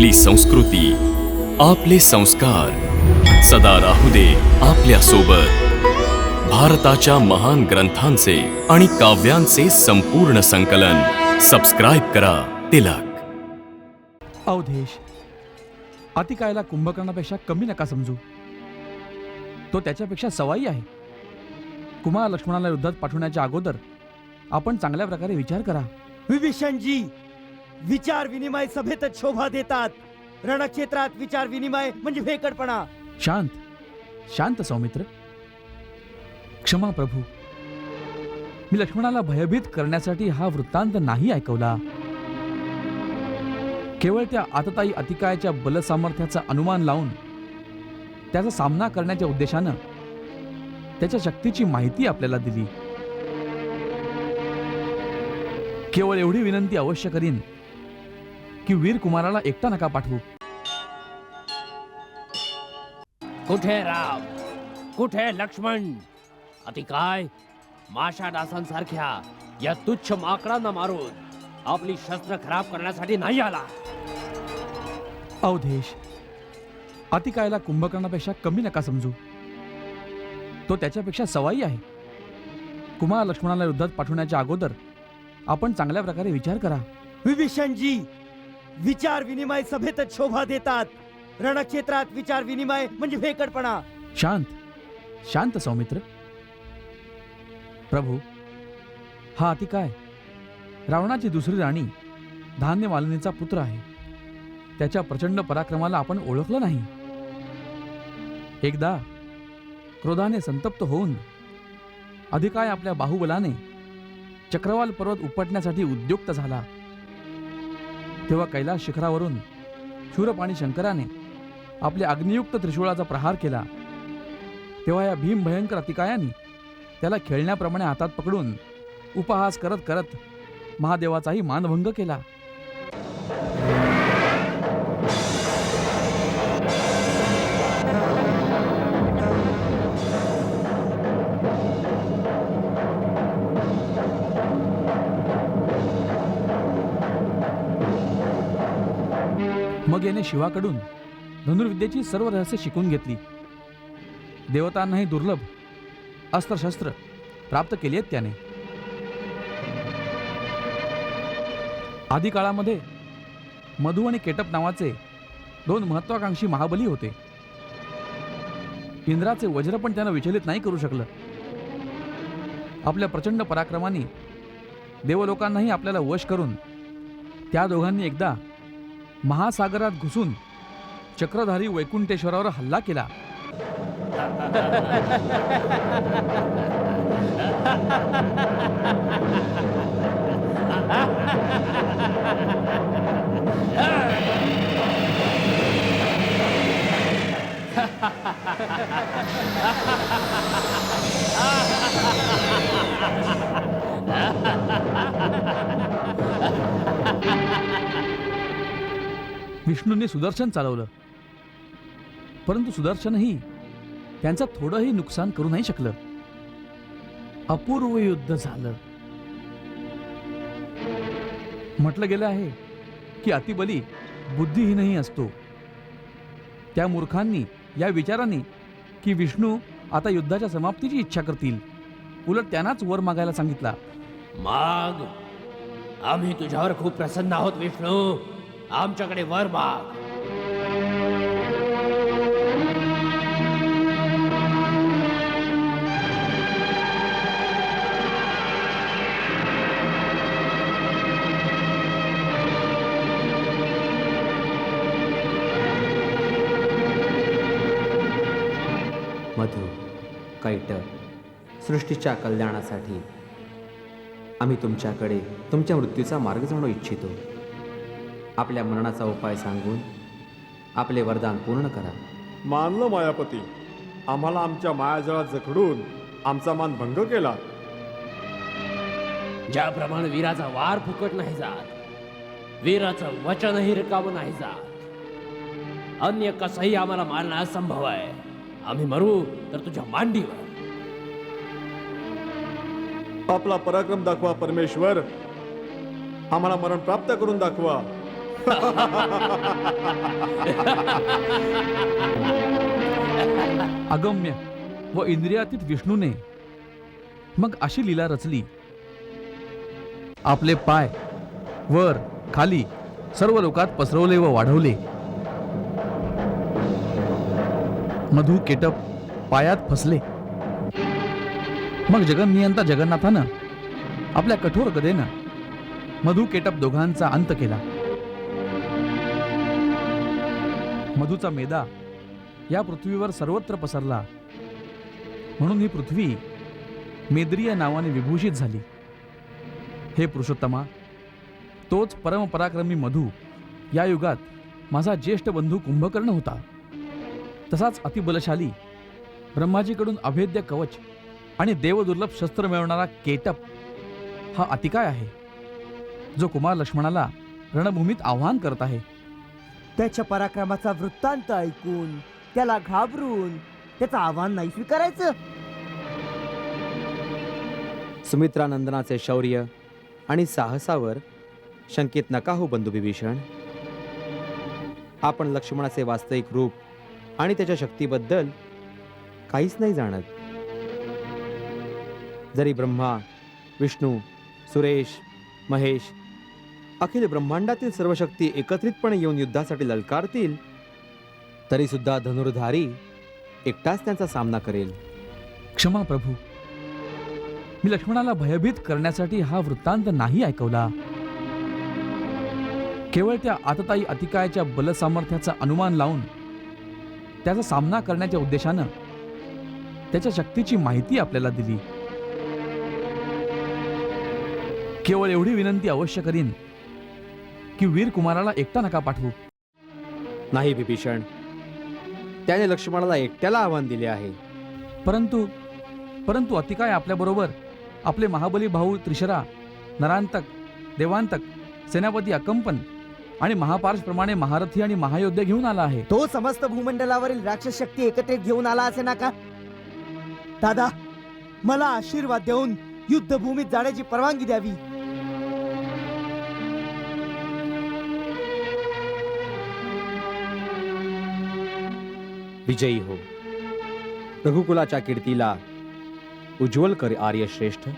आपली संस्कृती आपले संस्कार. सदा राहू दे आपल्यासोबत भारताच्या महान ग्रंथांचे आणि काव्यांचे संपूर्ण संकलन. सबस्क्राईब करा तिलक. अवधेश अतिकायला कुंभकर्णापेक्षा कमी नका समजू. तो त्याच्यापेक्षा सवाई आहे. कुमार लक्ष्मणाला युद्धात पाठवण्याच्या अगोदर आपण चांगल्या प्रकारे विचार करा. विभीषणजी विचार विनिमय सभेतच शोभा देतात. रणक्षेत्रात विचार विनिमय म्हणजे भेकडपणा शांत. शांत सौमित्र. क्षमा प्रभू. मी लक्ष्मणाला भयभीत करण्यासाठी हा वृत्तांत नाही ऐकवला. केवळ त्या आतताई अतिकायाच्या बलसामर्थ्याचा अनुमान लावून त्याचा सामना करण्याच्या उद्देशानं त्याच्या शक्तीची माहिती आपल्याला दिली. केवळ एवढी विनंती अवश्य करीन की वीर कुमाराला एकटा नका पाठवू. कुठे राम? कुठे लक्ष्मण? अति काय? माशा डासांसारख्या या तुच्छ माकडांना मारून आपली शस्त्र खराब करण्यासाठी नाही आला. अवधेश अतिकायला कुंभकर्णापेक्षा कमी नका समजू. तो त्याच्यापेक्षा सवाई आहे. कुमार लक्ष्मणाला युद्धात पाठवण्याच्या अगोदर आपण चांगल्या प्रकारे विचार करा. विभीषणजी विचार विनिमय सभेतच शोभा देतात. रणक्षेत्रात विचार विनिमय म्हणजे भेकडपणा शांत. शांत सौमित्र. प्रभू हा अतिकाय रावणाची दुसरी राणी धान्य मालिनीचा पुत्र आहे. त्याच्या प्रचंड पराक्रमाला आपण ओळखलं नाही. एकदा क्रोधाने संतप्त होऊन अधिकाय आपल्या बाहुबलाने चक्रवाल पर्वत उपटण्यासाठी उद्युक्त झाला. तेव्हा कैलास शिखरावरून शूरपाणी शंकराने आपल्या अग्नियुक्त त्रिशूळाचा प्रहार केला. तेव्हा या भीम भयंकर अतिकायाने त्याला खेळण्याप्रमाणे हातात पकडून उपहास करत करत महादेवाचाही मानभंग केला. मग याने शिवाकडून धनुर्विद्येची सर्व रहस्य शिकून घेतली. देवतांनाही दुर्लभ अस्त्रशस्त्र प्राप्त केली आहेत त्याने. आधी काळामध्ये मधु आणि केटप नावाचे दोन महत्वाकांक्षी महाबली होते. इंद्राचे वज्र पण त्यांना विचलित नाही करू शकलं. आपल्या प्रचंड पराक्रमाने देवलोकांनाही आपल्याला वश करून त्या दोघांनी एकदा महासागरात घुसून चक्रधारी वैकुंठेश्वरावर हल्ला केला. विष्णूंनी सुदर्शन चालवलं. परंतु सुदर्शनही त्यांचं थोडंही नुकसान करू नाही शकलं. अपूर्व युद्ध झालं. म्हटलं गेलं आहे की अतिबली बुद्धिहीनही असतो. त्या मूर्खांनी या विचाराने की विष्णू आता युद्धाच्या समाप्तीची इच्छा करतील. उलट त्यांनाच वर मागायला सांगितला. माग. आम्ही तुझ्यावर खूप प्रसन्न आहोत विष्णू. आमच्याकडे वर माग मधु कैट सृष्टीच्या कल्याणासाठी आम्ही तुमच्याकडे तुमच्या मृत्यूचा मार्ग जाणू इच्छितो. आपल्या मरणाचा उपाय सांगून आपले वरदान पूर्ण करा. मानलं मायापती. आम्हाला आमच्या मायाजळात जखडून आमचा मान भंग केला. ज्याप्रमाणे वीराचा वार फुकट नाही जात वीराचं वचनही रिकामं नाही जात. अन्य कसंही आम्हाला मारणं असंभव आहे. आम्ही मरू तर तुझ्या मांडीवर. आपला पराक्रम दाखवा परमेश्वर. आम्हाला मरण प्राप्त करून दाखवा. अगम्य व इंद्रियातीत विष्णूने मग अशी लीला रचली. आपले पाय वर खाली सर्व लोकात पसरवले व वाढवले. मधु केटप पायात फसले. मग जगन्नियंता जगन्नाथानं आपल्या कठोर गदेनं मधु केटप दोघांचा अंत केला. मधुचा मेदा या पृथ्वीवर सर्वत्र पसरला. म्हणून ही पृथ्वी मेद्रिय नावाने विभूषित झाली. हे पुरुषोत्तमा तोच परमपराक्रमी मधू या युगात माझा ज्येष्ठ बंधू कुंभकर्ण होता. तसाच अतिबलशाली ब्रह्माजीकडून अभेद्य कवच आणि देवदुर्लभ शस्त्र मिळवणारा केटप हा अतिकाय आहे जो कुमार लक्ष्मणाला रणभूमीत आव्हान करत आहे. त्याच्या पराक्रमाचा वृत्तांत ऐकून त्याला घाबरून त्याचं आव्हान नाही स्वीकारायचं. सुमित्रानंदनाचे शौर्य आणि साहसावर शंकित नका हो बंधू विभीषण. आपण लक्ष्मणाचे वास्तविक रूप आणि त्याच्या शक्तीबद्दल काहीच नाही जाणत. जरी ब्रह्मा विष्णू सुरेश महेश अखिल ब्रह्मांडातील सर्व शक्ती एकत्रितपणे येऊन युद्धासाठी ललकारतील तरी सुद्धा धनुर्धारी एकटाच त्यांचा सामना करेल. क्षमा प्रभू. मी लक्ष्मणाला भयभीत करण्यासाठी हा वृत्तांत नाही ऐकवला. केवळ त्या आतताई अतिकायाच्या बलसामर्थ्याचा अनुमान लावून त्याचा सामना करण्याच्या उद्देशानं त्याच्या शक्तीची माहिती आपल्याला दिली. केवळ एवढी विनंती अवश्य करीन की वीर कुमाराला एकटा नका पाठवू. नाही विभीषण. त्याने लक्ष्मणाला एकट्याला आव्हान दिले आहे. परंतु परंतु अतिकाय आपल्याबरोबर आपले महाबली भाऊ त्रिशरा नरांतक देवांतक सेनापती अकंपन आणि महापार्शप्रमाणे महारथी आणि महायोद्धे घेऊन आला आहे. तो समस्त भूमंडलावरील राक्षस शक्ती एकत्रित घेऊन आला असे ना का दादा मला आशीर्वाद देऊन युद्धभूमीत जाण्याची परवानगी द्यावी. विजयी हो। रघुकुलाच्या कीर्तीला उज्ज्वल कर आर्य श्रेष्ठ